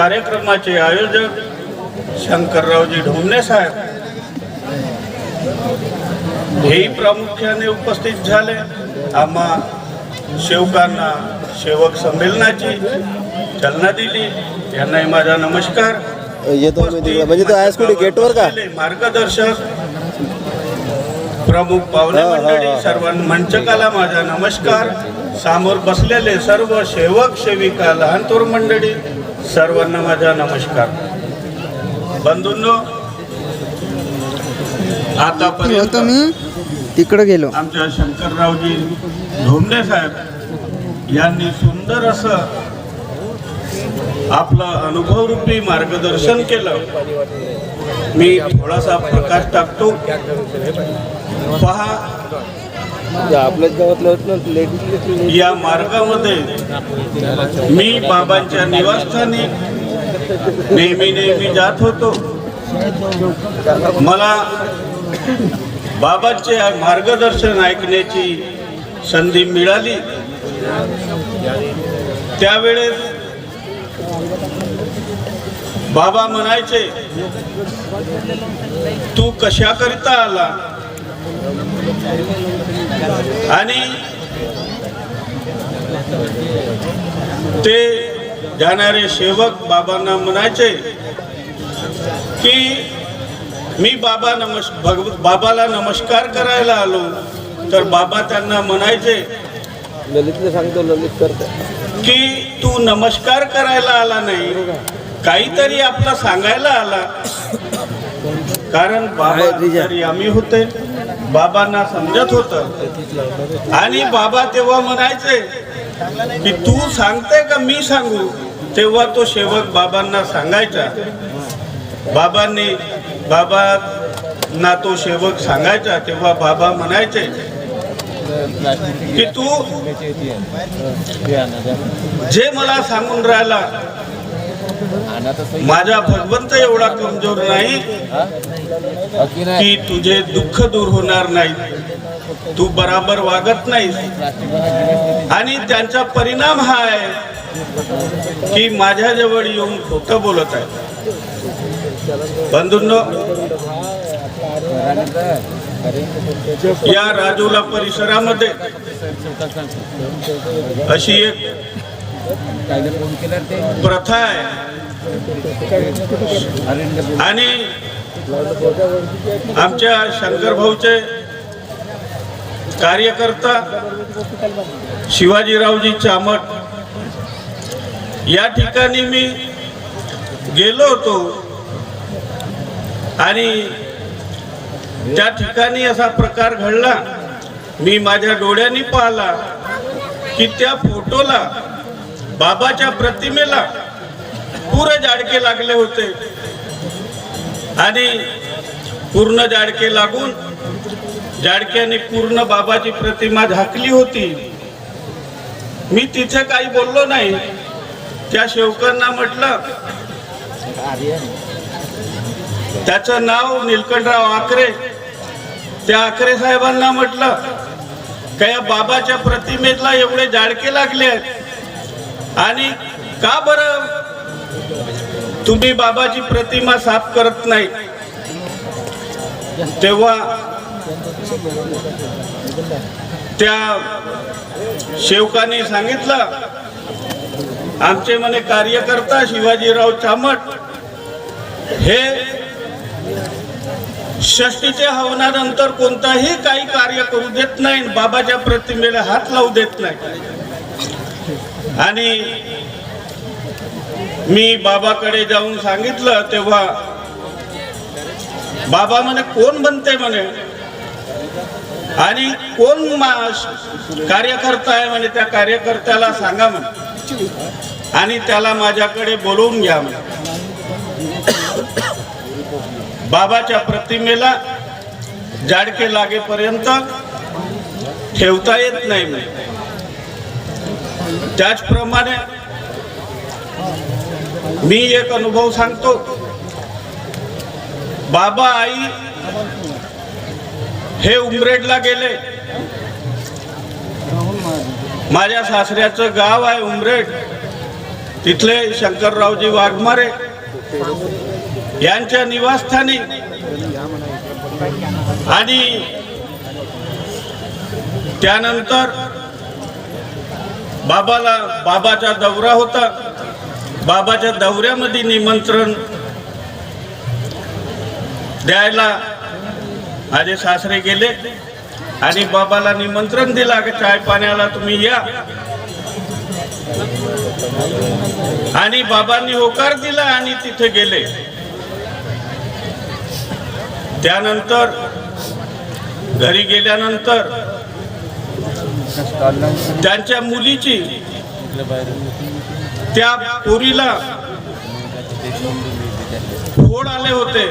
कार्यक्रमाचे आयोजक शंकररावजी ढोमणे साहेब. हेही प्रामुख्याने उपस्थित झाले. आम्हा सेवकांना सेवक संमेलनाची चालना दिली. यांनाही माझा नमस्कार. येतो म्हणजे तो गेटवर का? मार्गदर्शक प्रमुख पाहुणे हा, मंडळी. सर्वांना मंचकाला माझा नमस्कार. समोर बसलेले सर्व सेवक सेविका लहान थोर मंडळी सर्वांना माझा नमस्कार. बंधूंनो आतापर्यंत मी तिकडं गेलो. आमच्या शंकररावजी धोंडे साहेब यांनी सुंदर असं आपलं अनुभवरूपी मार्गदर्शन केलं. मी थोडासा प्रकाश टाकतो. पहा म्हणजे आपल्याच गावातलं या मार्गामध्ये मी बाबांच्या निवासस्थानी नेहमी नेहमी जात होतो. मला बाबांचे मार्गदर्शन ऐकण्याची संधी मिळाली. त्यावेळेस बाबा म्हणायचे तू कशाकरिता आला? आणि ते जाणारे सेवक बाबांना म्हणायचे की मी बाबा नमस् बाबाला नमस्कार करायला आलो. तर बाबा त्यांना म्हणायचे ललितला सांगतो ललित करतो की तू नमस्कार करायला आला नाही. काहीतरी आपला सांगायला आला. कारण बाबा आम्ही होते. बाबांना समजत होत. आणि बाबा तेव्हा म्हणायचे की तू सांगते का मी सांगू? तेव्हा तो सेवक बाबांना सांगायचा. बाबांनी बाबांना तो सेवक सांगायचा. तेव्हा बाबा म्हणायचे की तू जे मला सांगून राहिला माझा भगवंत एवढा कमजोर नाही की तुझे दुःख दूर होणार नाही. तू बराबर वागत नाहीस. आणि त्यांचा परिणाम हा आहे की माझ्याजवळ येऊन खोटं बोलत आहे. बंधूंनो या राजूला परिसरामध्ये अशी एक प्रथा आहे. आणि आमच्या शंकर भाऊचे कार्यकर्ता शिवाजीरावजी चामट या ठिकाणी मी गेलो होतो. आणि त्या ठिकाणी असा प्रकार घडला. मी माझ्या डोळ्यांनी पाहिला की त्या फोटोला बाबाच्या प्रतिमेला पुरे जाडके लागले होते. आणि पूर्ण जाडके लागून जाडक्याने पूर्ण बाबाची प्रतिमा झाकली होती. मी तिथे काही बोललो नाही. त्या शेवकांना म्हटलं त्याचं नाव निलकंठराव आकरे. त्या आकरे साहेबांना म्हटलं का या बाबाच्या प्रतिमेला एवढे जाडके लागले आहेत? आणि का बरं तुम्ही बाबाची प्रतिमा साफ करत नाही? तेव्हा त्या सेवकाने सांगितलं आमचे म्हणे कार्यकर्ता शिवाजीराव चामट हे षष्टीच्या हवनानंतर कोणताही काही कार्य करू देत नाही बाबाच्या प्रतिमेला हात लावू देत नाही. आणि मी बाबाकडे जाऊन सांगितलं तेव्हा बाबा म्हणे कोण बनते म्हणे? आणि कोण कार्यकर्ता आहे म्हणे त्या कार्यकर्त्याला सांगा म्हणे. आणि त्याला माझ्याकडे बोलवून घ्या म्हणे. बाबाच्या प्रतिमेला जाडके लागेपर्यंत ठेवता येत नाही म्हणे. त्याचप्रमाणे मी एक अनुभव सांगतो. बाबा आई हे उमरेडला गेले. माझ्या सासऱ्याचं गाव आहे उमरेड. तिथले शंकररावजी वाघमारे यांच्या निवासस्थानी आणि त्यानंतर बाबाला बाबाचा दौरा होता. बाबाच्या दौऱ्यामध्ये निमंत्रण द्यायला माझे सासरे गेले आणि बाबाला निमंत्रण दिला की चाय पाण्याला तुम्ही या. आणि बाबांनी होकार दिला आणि तिथे गेले. त्यानंतर घरी गेल्यानंतर त्यांच्या मुलीची त्या पोरीला फोड आले होते.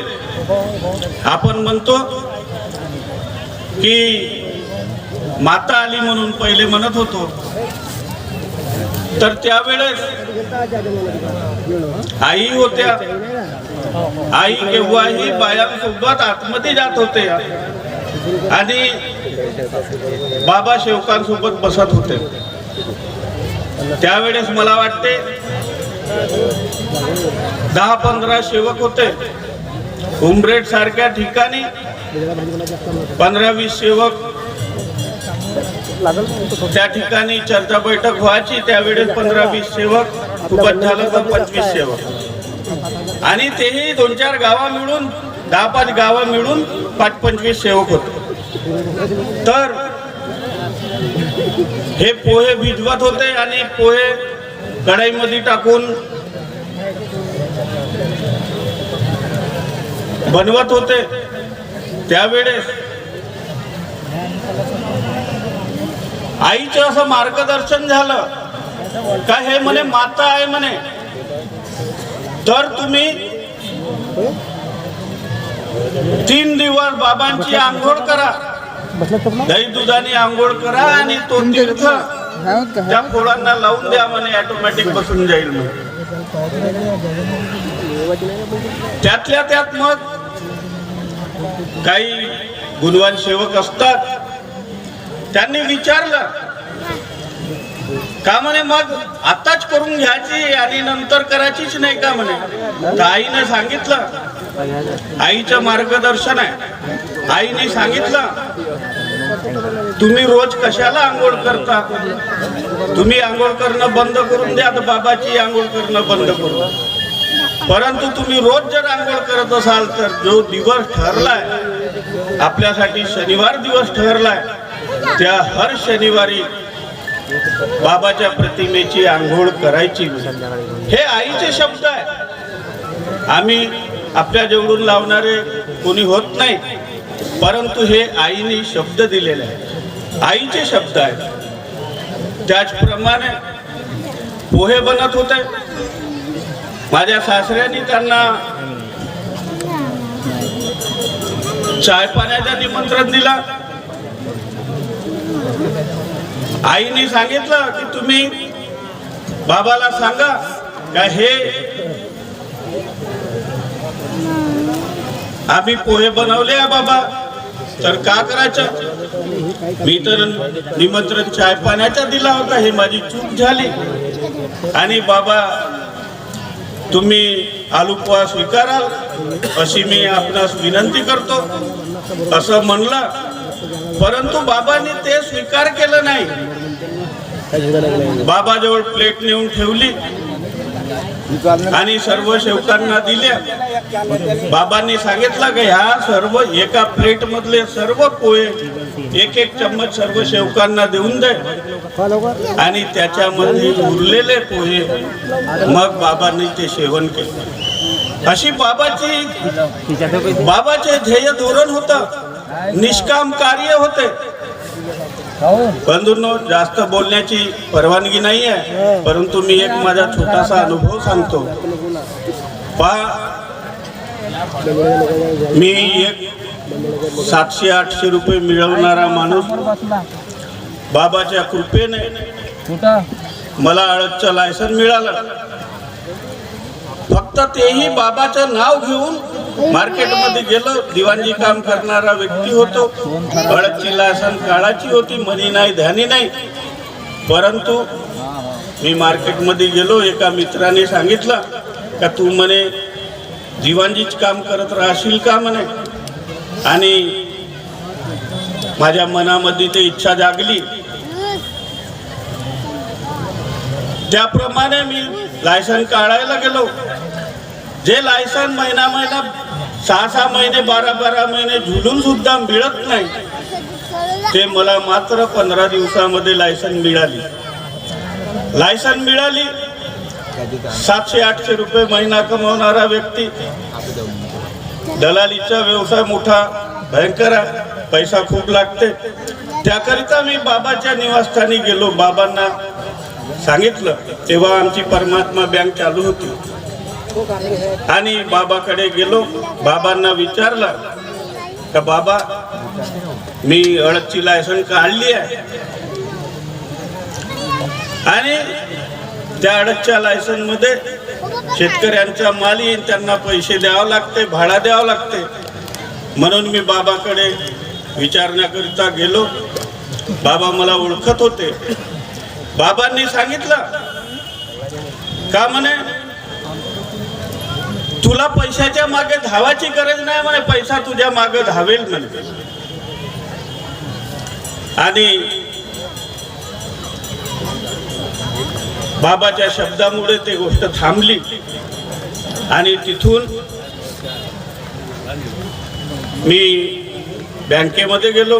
आपण म्हणतो की माता आली म्हणून पहिले म्हणत होतो. तर त्यावेळेस आई होत्या. आई केव्हाही बायांसोबत आतमध्ये जात होते. आणि बाबा शेवकांसोबत बसत होते. त्यावेळेस मला वाटते दहा पंधरा सेवक होते. उमरेड सारख्या ठिकाणी पंधरा वीस सेवक त्या ठिकाणी चर्चा बैठक व्हायची. त्यावेळेस पंधरा वीस सेवक खूपच झालं तर पंचवीस सेवक आणि तेही दोन चार गावा मिळून दहा पाच गावं मिळून पाच पंचवीस सेवक होते. तर हे पोहे भिजवत होते आणि पोहे कढाईमध्ये टाकून बनवत होते. त्यावेळेस आईचं असं मार्गदर्शन झालं. का हे म्हणे माता आहे म्हणे. तर तुम्ही तीन दिवस बाबांची आंघोळ करा. दही दुधाने आंघोळ करा आणि तो तीर्थ त्या फोडांना लावून द्या म्हणे ऑटोमॅटिक बसून जाईल म्हणे. त्यातल्या त्यात मग काही गुणवान सेवक असतात. त्यांनी विचारलं. का म्हणे मग आताच करून घ्यायची आणि नंतर करायचीच नाही का म्हणे? आईने सांगितलं. आईचं मार्गदर्शन आहे. आईने सांगितलं तुम्ही रोज कशाला आंघोळ करता? तुम्ही आंघोळ करणं बंद करून द्या तर बाबाची आंघोळ करणं बंद करू परंतु तुम्ही रोज जर आंघोळ करत असाल तर जो दिवस ठरलाय आपल्यासाठी शनिवार दिवस ठरलाय त्या हर शनिवारी बाबाच्या प्रतिमेची आंघोळ करायची म्हणजे. हे आईचे शब्द आहे. आम्ही आपल्या जेवढून लावणारे कोणी होत नाही परंतु हे आईने शब्द दिलेले आहेत. आईचे शब्द आहेत. त्याचप्रमाणे पोहे बनत होते. माझ्या सासऱ्यांनी त्यांना चाय पाण्याचं निमंत्रण दिला. आईने सांगितलं की तुम्ही बाबाला सांगा का हे आम्ही पोहे बनवले आहे बाबा. तर का करायचं? मी तर निमंत्रण चाय पाण्याचा दिला होता हे माझी चूक झाली. आणि बाबा तुम्ही आलुपवा स्वीकाराल अशी मी आपणास विनंती करतो. असं म्हणलं परंतु बाबांनी ते स्वीकार केलं नाही. बाबाजवळ प्लेट नेऊन ठेवली. आणि सर्व सेवकांना दिल्या. बाबांनी सांगितलं की ह्या सर्व एका प्लेट मधले सर्व पोहे एक एक चम्मच सर्व सेवकांना देऊन दे. आणि त्याच्यामध्ये उरलेले पोहे मग बाबांनी ते सेवन केलं. अशी बाबाची बाबाचे ध्येय धोरण होतं. निष्काम कार्य होते. बंधूंनो जास्त बोलण्याची परवानगी नाही आहे परंतु मी एक माझा छोटासा अनुभव सांगतो. पहा मी एक सातशे आठशे रुपये मिळवणारा माणूस बाबाच्या कृपेने मला अळदचं लायसन मिळालं. फक्त तेही बाबाचं नाव घेऊन मार्केटमध्ये गेलो दिवाणजी काम करणारा व्यक्ती होतो. अळदची लायसन काळाची होती मनी नाही ध्यानी नाही. परंतु मी मार्केटमध्ये गेलो एका मित्राने सांगितलं का तू म्हणे दिवाणजीच काम करत राहशील का म्हणे? आणि माझ्या मनामध्ये ते इच्छा जागली. त्याप्रमाणे मी लायसन काढायला गेलो. जे लायसन महिना महिना सहा सहा महिने बारा बारा महिने झुलून सुद्धा मिळत नाही. ते मला मात्र पंधरा दिवसामध्ये लायसन मिळाली. लायसन मिळाली. सातशे आठशे रुपये महिना कमावणारा व्यक्ती. दलालीचा व्यवसाय मोठा भयंकर आहे. पैसा खूप लागते. त्याकरिता मी बाबाच्या निवासस्थानी गेलो. बाबांना सांगितलं तेव्हा आमची परमात्मा बँक चालू होती. आणि बाबाकडे गेलो. बाबांना विचारलं का बाबा मी अडकची लायसन काढली आहे. आणि त्या अडकच्या लायसनमध्ये शेतकऱ्यांच्या माली त्यांना पैसे द्यावं लागते भाडा द्यावं लागते. म्हणून मी बाबाकडे विचारण्याकरिता गेलो. बाबा मला ओळखत होते. बाबांनी सांगितलं का म्हणे तुला पैशाच्या मागे धावाची गरज नाही म्हणे पैसा तुझ्या मागे धावेल म्हणे. आणि बाबाच्या शब्दामुळे ते गोष्ट थांबली. आणि तिथून मी बँकेमध्ये गेलो.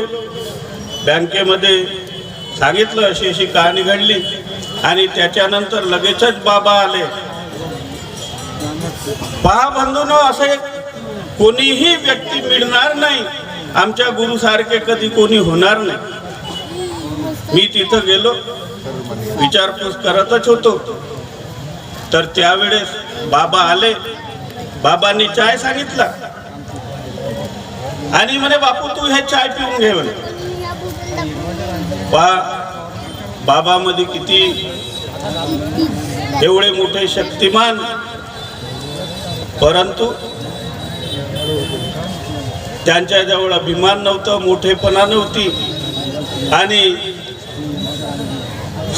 बँकेमध्ये सांगितलं अशी अशी कहाणी घडली आणि त्याच्यानंतर लगेचच बाबा आले. पहा बंधून असे कोणीही व्यक्ती मिळणार नाही. आमच्या गुरुसारखे कधी कोणी होणार नाही. मी तिथं गेलो विचारपूस करतच होतो. तर त्यावेळेस बाबा आले. बाबांनी चाय सांगितला. आणि म्हणे बापू तू हे चाय पिऊन घे म्हणे. पहा बाबामध्ये किती एवढे मोठे शक्तिमान परंतु त्यांच्याजवळ अभिमान नव्हतं मोठेपणा नव्हती. आणि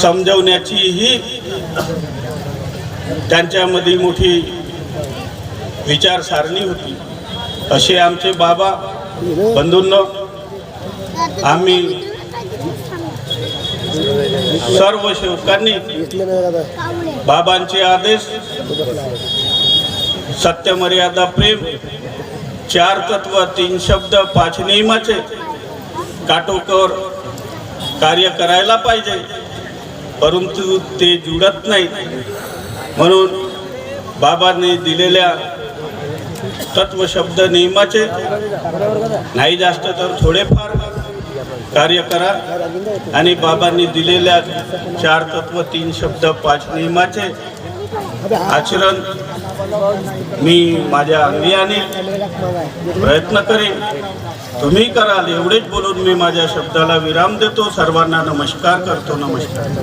समजवण्याचीही त्यांच्यामध्ये मोठी विचारसारणी होती. असे आमचे बाबा बंधूंना आम्ही सर्व सेवकांनी बाबांचे आदेश सत्यमर्यादा प्रेम चार तत्व तीन शब्द पाच नियमाचे. काटोकर कार्य करायला पाहिजे परंतु ते जुळत नाही. म्हणून बाबांनी दिलेल्या तत्व शब्द नियमाचे नाही जास्त तर थोडेफार कार्य करा. आणि बाबांनी दिलेल्या चार तत्व तीन शब्द पाच नियमाचे आचरण मी माझ्या अंगियाने प्रयत्न करेन. तुम्ही कराल एवढेच बोलून मी माझ्या शब्दाला विराम देतो. सर्वांना नमस्कार करतो. नमस्कार.